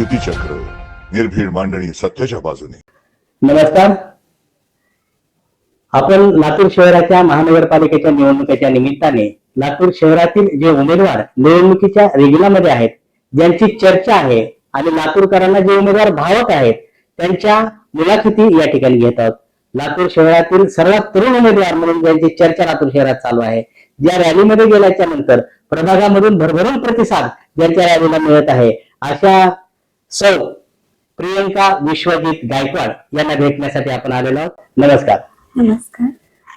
युतीचक्र निर्भीड मांडणी सत्याच्या बाजूने. नमस्कार. आपण लातूर शहराच्या महानगरपालिकेच्या निवडणुकीच्या निमित्ताने लातूर शहरातील जे उमेदवार निवडणुकीच्या रिंगणामध्ये आहेत ज्यांची चर्चा आहे आणि लातूरकरांना जे उमेदवार भावत आहेत त्यांच्या मुलाखती या ठिकाणी घेत आहोत. लातूर शहरातील सर्वात तरुण उमेदवार म्हणून ज्यांची चर्चा लातूर शहरात चालू आहे ज्या रॅलीमध्ये गेल्याच्यानंतर प्रभागामधून भरभरून प्रतिसाद ज्यांच्या रॅलीला मिळत आहे अशा सौ प्रियंका विश्वजित गायकवाड यांना भेटण्यासाठी आपण आलेलो आहोत. नमस्कार. नमस्कार.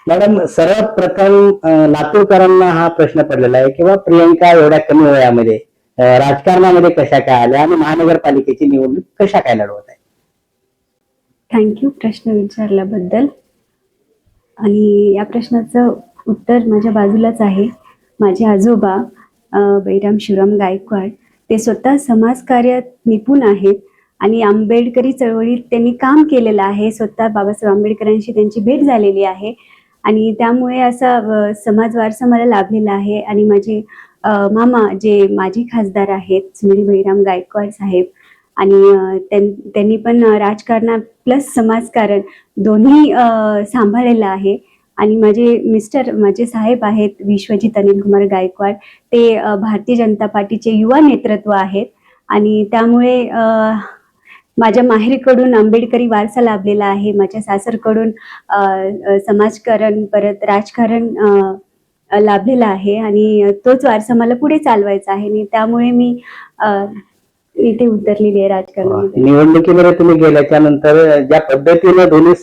मॅडम सर्वात प्रथम अं, लातूरकरांना हा प्रश्न पडलेला आहे किंवा प्रियंका एवढ्या कमी वयामध्ये अं, राजकारणामध्ये कशा काय आल्या आणि महानगरपालिकेची निवडणूक कशा काय लढवत आहे? थँक्यू प्रश्न विचारल्याबद्दल. आणि या प्रश्नाचं उत्तर माझ्या बाजूलाच आहे. माझे आजोबा अ, बैराम शिवराम गायकवाड ते स्वतः समाजकार्यात निपुण आहेत आणि आंबेडकरी चळवळीत त्यांनी काम केलेलं आहे. स्वतः बाबासाहेब आंबेडकरांशी त्यांची भेट झालेली आहे. आणि त्यामुळे असा समाज वारसा मला लाभलेला आहे. आणि माझे मामा जे माजी खासदार आहेत सुनील बैराम गायकवाड साहेब आणि त्यांनी पण राजकारणा प्लस समाजकारण दोन्ही सांभाळलेलं आहे. आणि माझे मिस्टर माझे साहेब आहेत विश्वजित अनिल कुमार गायकवाड. ते भारतीय जनता पार्टीचे युवा नेतृत्व आहेत. आणि त्यामुळे अ, माझ्या माहेरीकडून आंबेडकरी वारसा लाभलेला आहे. माझ्या सासरकडून समाजकारण परत राजकारण लाभलेला आहे. आणि तोच वारसा मला पुढे चालवायचा आहे. आणि त्यामुळे मी इथे उतरलेली आहे राजकारण निवडणुकीमध्ये तुम्ही गेल्याच्यानंतर ज्या पद्धतीने दोन्ही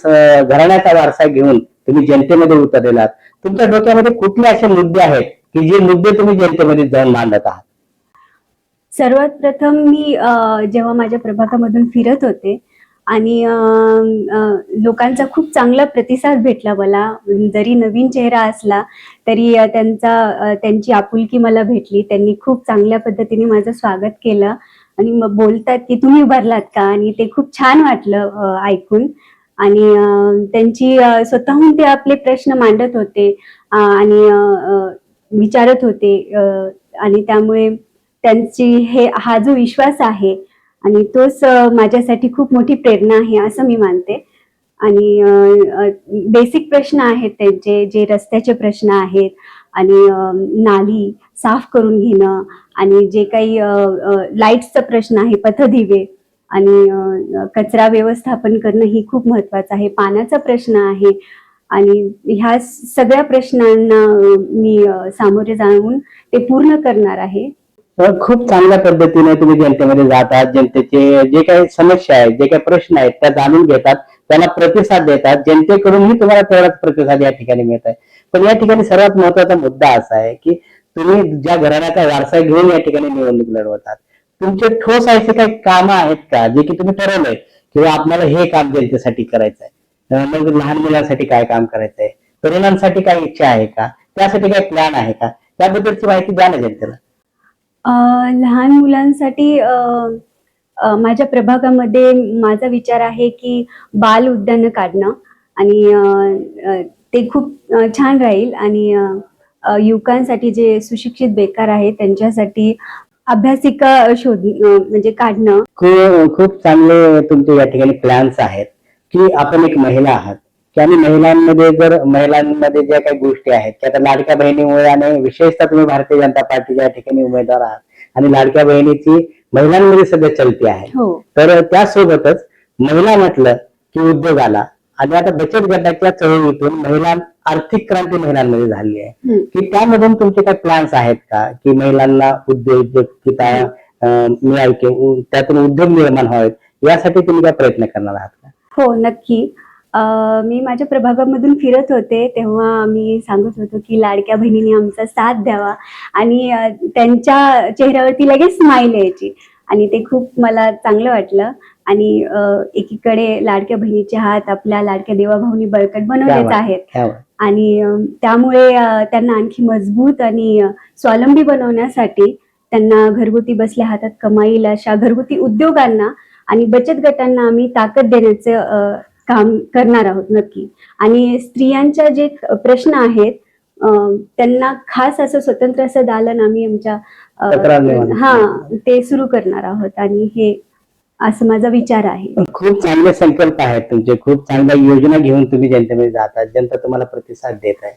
घराण्याचा वारसा घेऊन तुम्ही जनतेमध्ये उतरलेला आहात तुमच्या डोक्यामध्ये कुठले असे मुद्दे आहेत की जे मुद्दे तुम्ही जनतेमध्ये जाऊन मांडत आहात? सर्वात प्रथम मी जेव्हा माझ्या प्रभागामधून फिरत होते आणि लोकांचा खूप चांगला प्रतिसाद भेटला मला जरी नवीन चेहरा असला तरी त्यांचा त्यांची आपुलकी मला भेटली त्यांनी खूप चांगल्या पद्धतीने माझं स्वागत केलं आणि मग बोलतात की तुम्ही उभारलात का? आणि ते खूप छान वाटलं ऐकून. आणि त्यांची स्वतःहून ते आपले प्रश्न मांडत होते आणि विचारत होते आणि त्यामुळे त्यांची हे हा जो विश्वास आहे आणि तोच माझ्यासाठी खूप मोठी प्रेरणा आहे असं मी मानते. आणि बेसिक प्रश्न आहेत त्यांचे जे रस्त्याचे प्रश्न आहेत आणि नाली साफ करून घेणं आणि जे काही लाईट्सचा प्रश्न आहे पथदिवे आणि कचरा व्यवस्थापन करणं ही खूप महत्वाचं आहे. पाण्याचा प्रश्न आहे. आणि ह्या सगळ्या प्रश्नांना मी सामोरे जाऊन ते पूर्ण करणार आहे. खूप चांगल्या पद्धतीने तुम्ही जनतेमध्ये जातात जनतेचे जे काही समस्या आहेत जे काही प्रश्न आहेत त्या जाणून घेतात. त्याला प्रतिसाद देतात. जनतेकडूनही तुम्हाला तेवढाच प्रतिसाद या ठिकाणी मिळत आहे. पण या ठिकाणी सर्वात महत्त्वाचा मुद्दा असा आहे की तुम्ही ज्या घराण्याचा वारसा घेऊन या ठिकाणी निवडणूक लढवतात तुमचे ठोस असे काही कामं आहेत का? जे की तुम्ही ठरवलंय? किंवा आपल्याला हे काम जनतेसाठी करायचं आहे मग लहान मुलांसाठी काय काम करायचंय? तरुणांसाठी काय इच्छा आहे का? त्यासाठी काय प्लॅन आहे का? त्याबद्दलची माहिती द्या ना जनतेला लहान मुलांसाठी माझ्या प्रभागामध्ये माझा विचार आहे की बाल उद्यान काढणं. आणि ते खूप छान राहील. आणि युवकांसाठी जे सुशिक्षित बेकार आहेत त्यांच्यासाठी अभ्यासिका शोध म्हणजे काढणं. खूप खूप चांगले तुमचे या ठिकाणी प्लॅन्स आहेत की आपण एक महिला आहात. की आणि महिलांमध्ये जर महिलांमध्ये ज्या काही गोष्टी आहेत की आता लाडक्या बहिणीमुळे आणि विशेषतः तुम्ही भारतीय जनता पार्टीच्या या ठिकाणी उमेदवार आहात. आणि लाडक्या बहिणीची महिलांमध्ये सध्या चलती आहे. हो. तर त्यासोबतच महिला म्हटलं की उद्योग आला आणि आता बचत गटाच्या चळवळीतून महिला आर्थिक क्रांती महिलांमध्ये झाली आहे. की त्यामधून तुमचे काही प्लॅन्स आहेत का? की महिलांना उद्योजकता मिळावी किंवा त्यातून उद्योग निर्माण व्हावेत यासाठी तुम्ही काय प्रयत्न करणार आहात का? हो नक्की. मी माझ्या प्रभागामधून फिरत होते तेव्हा मी सांगत होतो की लाडक्या बहिणीने आमचा साथ द्यावा आणि त्यांच्या चेहऱ्यावरती लगेच स्माईल यायची आणि ते खूप मला चांगलं वाटलं. आणि एकीकडे लाडक्या बहिणीचे हात आपल्या लाडक्या देवाभाऊनी बळकट बनवलेच आहेत. आणि त्यामुळे त्यांना आणखी मजबूत आणि स्वावलंबी बनवण्यासाठी त्यांना घरगुती बसल्या हातात कमाई येईल अशा घरगुती उद्योगांना आणि बचत गटांना आम्ही ताकद देण्याचं काम करणार आहोत नक्की. आणि स्त्रियांच्या जे प्रश्न आहेत त्यांना खास असं स्वतंत्र असं दालन आम्ही आमच्या. हा ते सुरू करणार आहोत आणि हे असं माझा विचार आहे. खूप चांगले संकल्प आहेत तुमचे. खूप चांगल्या योजना घेऊन तुम्ही जनतेमध्ये जातात जनता तुम्हाला प्रतिसाद देत आहे.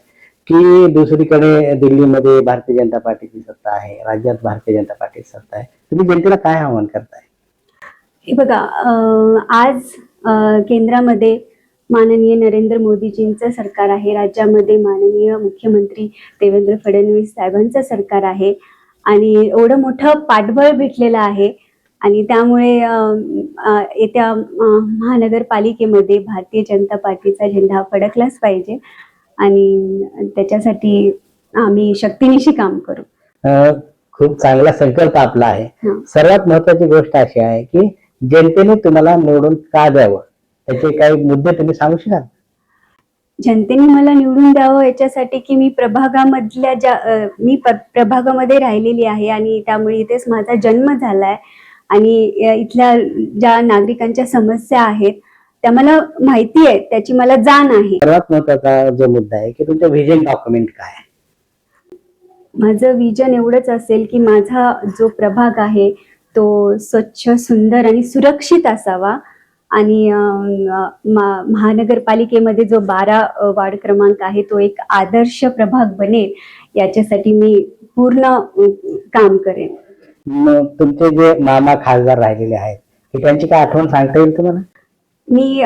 की दुसरीकडे दिल्लीमध्ये भारतीय जनता पार्टीची सत्ता आहे. राज्यात भारतीय जनता पार्टीची सत्ता आहे. तुम्ही जनतेला काय आव्हान करताय? हे बघा आज केंद्रामध्ये माननीय नरेंद्र मोदीजींचं सरकार आहे. राज्यामध्ये माननीय मुख्यमंत्री देवेंद्र फडणवीस साहेबांचं सरकार आहे. आणि एवढं मोठं पाठबळ भेटलेलं आहे. आणि त्यामुळे येत्या महानगरपालिकेमध्ये भारतीय जनता पार्टीचा झेंडा फडकलाच पाहिजे आणि त्याच्यासाठी आम्ही शक्तीनिशी काम करू. खूप चांगला संकल्प आपला आहे. सर्वात महत्वाची गोष्ट अशी आहे की जनतेने तुम्हाला निवडून का द्यावं? त्याचे काही मुद्दे तुम्ही सांगू शकाल? जनतेने मला निवडून द्यावं याच्यासाठी की मी प्रभागामधल्या ज्या मी प्रभागामध्ये राहिलेली आहे आणि त्यामुळे इथेच माझा जन्म झालाय. आणि इथल्या ज्या नागरिकांच्या समस्या आहेत त्या मला माहिती आहे त्याची मला जाण आहे. सर्वात महत्त्वाचा जो मुद्दा आहे की तुमचं व्हिजन डॉक्युमेंट काय माझं विजन एवढंच असेल की माझा जो प्रभाग आहे तो स्वच्छ सुंदर आणि सुरक्षित असावा. आणि महानगरपालिकेमध्ये जो बारा वार्ड क्रमांक आहे तो एक आदर्श प्रभाग बनेल याच्यासाठी मी पूर्ण काम करेन. तुमचे जे मामा खासदार राहिलेले आहेत की त्यांची काय आठवण सांगता येईल तुम्हाला? मी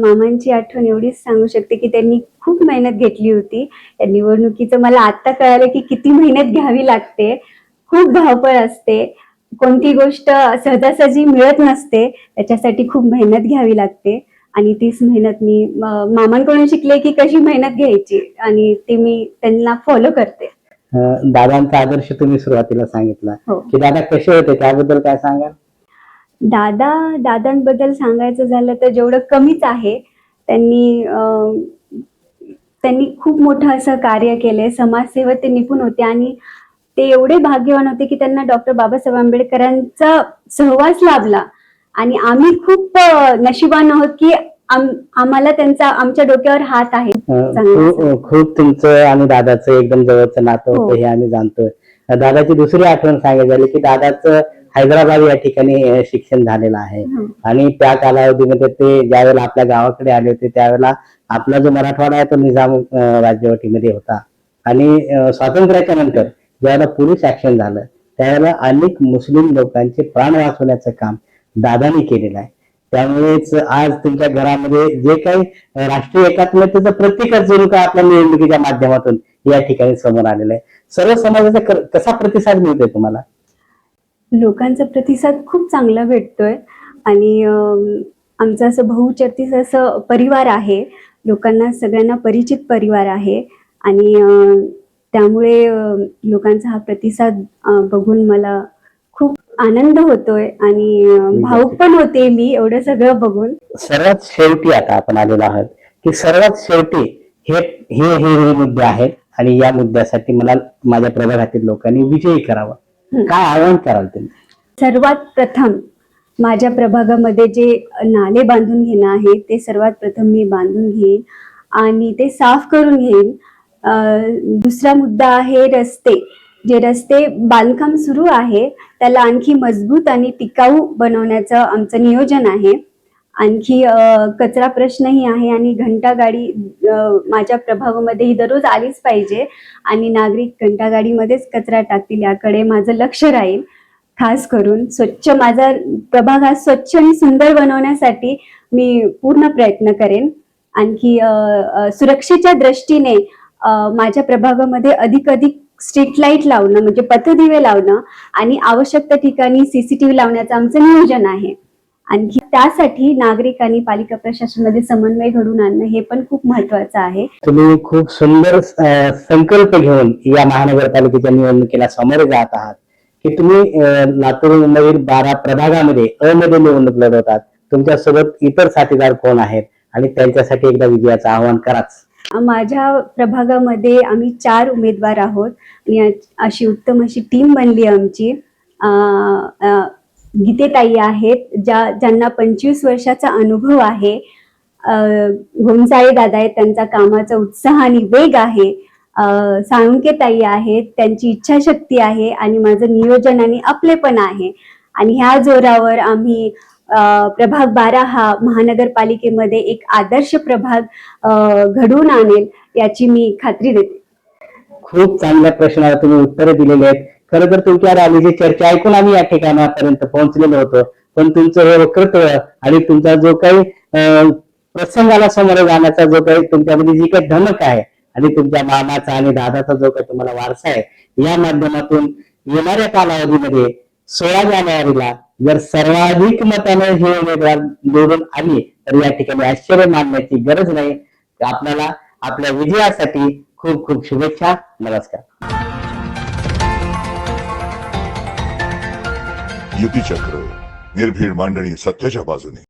मामांची आठवण एवढीच सांगू शकते की त्यांनी खूप मेहनत घेतली होती. या निवडणुकीचं मला आता कळालं की किती मेहनत घ्यावी लागते. खूप धावपळ असते. कोणती गोष्ट सहजासहजी मिळत नसते त्याच्यासाठी खूप मेहनत घ्यावी लागते. आणि तीच मेहनत मी मामांकडून शिकले की कशी मेहनत घ्यायची? आणि ती मी त्यांना फॉलो करते. दादांचा आदर्श तुम्ही सुरुवातीला सांगितला. हो. की दादा कसे होते? त्याबद्दल काय सांगाल? दादा दादांबद्दल सांगायचं झालं तर जेवढं कमीच आहे त्यांनी त्यांनी खूप मोठं असं कार्य केलंय. समाजसेवेत ते निपुण होते आणि ते एवढे भाग्यवान होते की त्यांना डॉक्टर बाबासाहेब आंबेडकरांचा सहवास लाभला. आणि आम्ही खूप नशिबान आहोत की आम्हाला त्यांचा आमच्या डोक्यावर हात आहे खूप तुमचं आणि दादाचं एकदम जवळचं नातं. होतं हे आम्ही जाणतोय दादाची दुसरी आठवण सांगायची झाली की दादाचं हैदराबाद या ठिकाणी शिक्षण झालेलं आहे. आणि त्या कालावधीमध्ये ते ज्यावेळेला आपल्या गावाकडे आले होते त्यावेळेला आपला जो मराठवाडा आहे तो निजाम राज्यवटीमध्ये होता आणि स्वातंत्र्याच्या नंतर ज्यावेळेला पोलीस ऍक्शन झालं त्यावेळेला अनेक मुस्लिम लोकांचे प्राण वाचवण्याचं काम दादानी केलेलं आहे त्यामुळेच आज तुमच्या घरामध्ये जे काही राष्ट्रीय एकात्मतेचं प्रतीकच जणू काय आपल्या निवडणुकीच्या माध्यमातून या ठिकाणी समोर आलेलं आहे. सर्व समाजाचा कसा प्रतिसाद मिळतोय तुम्हाला? लोकांचा प्रतिसाद खूप चांगला भेटतोय. आणि आमचं असं बहुचर्चित असं परिवार आहे. लोकांना सगळ्यांना परिचित परिवार आहे. आणि त्यामुळे लोकांचा हा प्रतिसाद बघून मला आनंद होतोय आणि भावूक पण होते मी एवढं सगळं बघून. सर्वात शेवटी आता आपण आलेलो आहोत की सर्वात शेवटी हे हे हे मुद्दे आहेत आणि या मुद्द्यासाठी मला माझ्या प्रभागातील लोकांनी विजयी करावं. काय आवाहन कराल तुम्ही? सर्वात प्रथम माझ्या प्रभागामध्ये जे नाले बांधून घेणं आहे ते सर्वात प्रथम मी बांधून घेईन आणि ते साफ करून घेईन. दुसरा मुद्दा आहे रस्ते. जे रस्ते बांधकाम सुरू आहे त्याला आणखी मजबूत आणि टिकाऊ बनवण्याचं आमचं नियोजन आहे. आणखी कचरा प्रश्नही आहे आणि घंटागाडी माझ्या प्रभावामध्ये ही दररोज आलीच पाहिजे आणि नागरिक घंटागाडीमध्येच कचरा टाकतील याकडे माझं लक्ष राहील. खास करून स्वच्छ माझा प्रभाग हा स्वच्छ आणि सुंदर बनवण्यासाठी मी पूर्ण प्रयत्न करेन. आणखी सुरक्षेच्या दृष्टीने माझ्या प्रभागामध्ये अधिक अधिक स्ट्रीट लाइट लावणं म्हणजे पथदिवे लावणं आणि आवश्यक त्या ठिकाणी सीसीटीव्ही लावण्याचं आमचं नियोजन आहे. आणखी त्यासाठी नागरिक आणि पालिका प्रशासनामध्ये समन्वय घडून आणणं हे पण खूप महत्वाचं आहे. तुम्ही खूप सुंदर संकल्प घेऊन या महानगरपालिकेच्या निवडणुकीला सामोरे जात आहात. की तुम्ही लातूर मधील बारा प्रभागामध्ये अ मध्ये निवडणूक लढवतात. तुमच्यासोबत इतर साथीदार कोण आहेत? आणि त्यांच्यासाठी एकदा विजयाचं आवाहन कराच. माझ्या प्रभागामध्ये आम्ही चार उमेदवार आहोत. आणि अशी उत्तम अशी टीम बनली आमची. गीतेताई आहेत ज्या ज्यांना पंचवीस वर्षाचा अनुभव आहे. घोंसाळे दादा आहेत त्यांचा कामाचा उत्साह आणि वेग आहे. अं, साळुंके ताई आहेत त्यांची इच्छाशक्ती आहे आणि माझं नियोजन आणि आपलेपण आहे. आणि ह्या जोरावर आम्ही प्रभाग बारा हा महानगरपालिकेमध्ये एक आदर्श प्रभाग घडवून आणेल याची मी खात्री देते. खूप चांगल्या प्रश्नाला तुम्ही उत्तर दिलेली आहेत. खरं तर तुमच्यावर आलेली चर्चा ऐकून आम्ही या ठिकाणापर्यंत पोहोचलेलो होतो. पण तुमचं हे वक्रत्व आणि तुमचा जो काही अं, प्रसंगाला समोर जाण्याचा जो काही तुमच्यामध्ये जी काही धमक आहे आणि तुमच्या मामाचा आणि दादाचा जो काही तुम्हाला वारसा आहे या माध्यमातून येणाऱ्या कालावधीमध्ये सोळा जानेवारीला जर सर्वाधिक मताने हे उमेदवार निवडून आली तर या ठिकाणी आश्चर्य मानण्याची गरज नाही. आपल्याला आपल्या विजयासाठी खूप खूप शुभेच्छा. नमस्कार. युतीचक्र निर्भीड मांडणी सत्याच्या बाजूने.